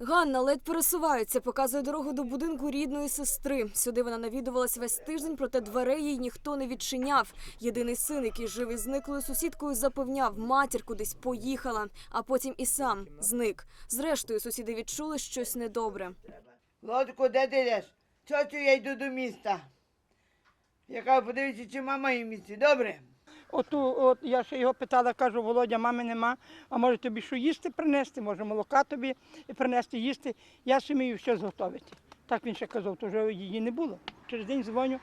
Ганна ледь пересувається, показує дорогу до будинку рідної сестри. Сюди вона навідувалась весь тиждень, проте дверей їй ніхто не відчиняв. Єдиний син, який жив із зниклою сусідкою, запевняв, матір кудись поїхала, а потім і сам зник. Зрештою, сусіди відчули щось недобре. Лодку, де ти йдеш? Тьотю, я йду до міста. Я кажу, подивіться, чи мама є в місті. Добре? Оту, от я ще його питала, кажу, Володя, мами нема, а може тобі що їсти принести, може молока тобі принести їсти. Я ще вмію все зготовити. Так він ще казав, то вже її не було. Через день дзвоню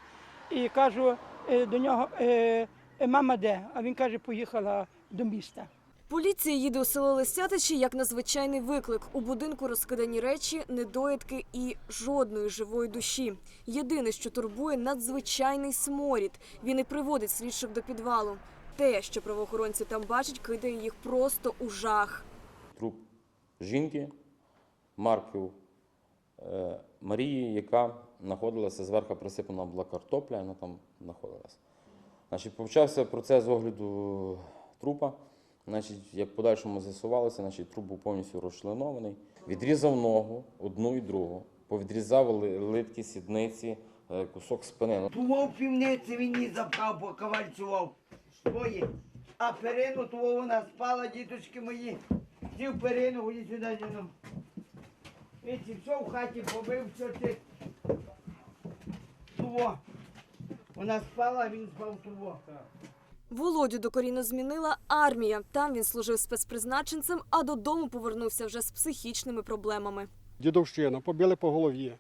і кажу е, до нього, е, е, мама де? А він каже, поїхала до міста. Поліція їде у село Лисятичі як на звичайний виклик. У будинку розкидані речі, недоїдки і жодної живої душі. Єдине, що турбує, надзвичайний сморід. Він і приводить слідчих до підвалу. Те, що правоохоронці там бачать, кидає їх просто у жах. труп жінки Марків е, Марії, яка знаходилася зверху присипана була картопля, вона там знаходилася. Значить, почався процес огляду трупа. Значить, як подальшому з'ясувалося, значить, труп був повністю розчленований. Відрізав ногу одну і другу, повідрізав ли- литки, сідниці, е, кусок спини. Тував півниці він її запхав, покавальцював. Своє. А перину того вона спала, діточки мої. Сів перину, ході сюди зі мною. Віці, все в хаті побив, все ти. Туво. Вона спала, а він спав туво. Володю докорінно змінила армія. Там він служив спецпризначенцем, а додому повернувся вже з психічними проблемами. дідовщина, побили по голові,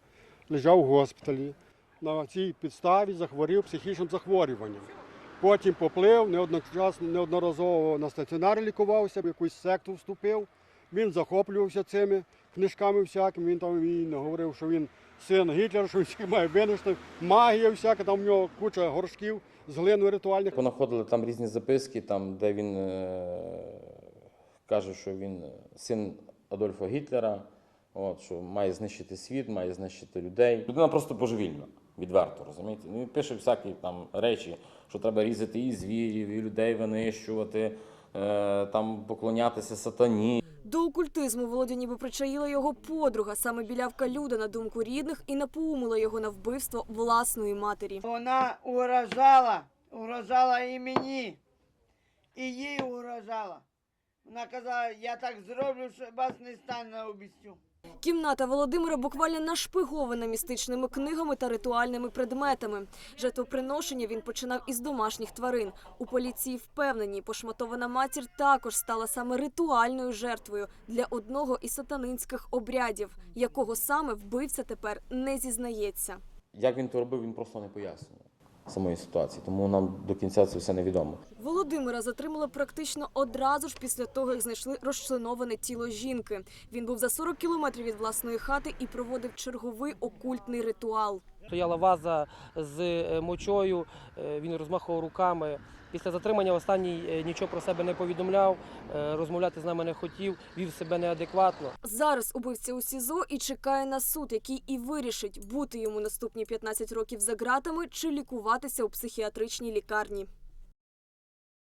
лежав в госпіталі. На цій підставі захворів психічним захворюванням. Потім поплив, неодночасно, неодноразово на стаціонарі лікувався, в якусь секту вступив. Він захоплювався цими книжками всякими. Він там він говорив, що він син Гітлера, що він всіх має винести. Магія всяка, там в нього куча горшків з глиною ритуальних. Понаходили там різні записки, там, де він е, каже, що він син Адольфа Гітлера, от, що має знищити світ, має знищити людей. Людина просто божевільна, відверто, розумієте? Він пише всякі там речі, що треба різати і звірів, і людей винищувати, е, там поклонятися сатані. До окультизму Володя ніби причаїла його подруга, саме білявка Люда, на думку рідних, і напоумила його на вбивство власної матері. Вона угрожала, угрожала і мені, і їй угрожала. Вона казала, я так зроблю, що вас не стане на обіцю. Кімната Володимира буквально нашпигована містичними книгами та ритуальними предметами. Жертвоприношення він починав із домашніх тварин. У поліції впевнені, пошматована матір також стала саме ритуальною жертвою для одного із сатанинських обрядів, якого саме вбивця тепер не зізнається. Як він то робив, він просто не пояснює самої ситуації, тому нам до кінця це все невідомо. Володимира затримали практично одразу ж після того, як знайшли розчленоване тіло жінки. Він був за 40 кілометрів від власної хати і проводив черговий окультний ритуал. Стояла ваза з е, мочою, е, він розмахував руками. Після затримання останній е, нічого про себе не повідомляв, розмовляти з нами не хотів, вів себе неадекватно. Зараз убивця у СІЗО і чекає на суд, який і вирішить, бути йому наступні 15 років за ґратами чи лікуватися у психіатричній лікарні.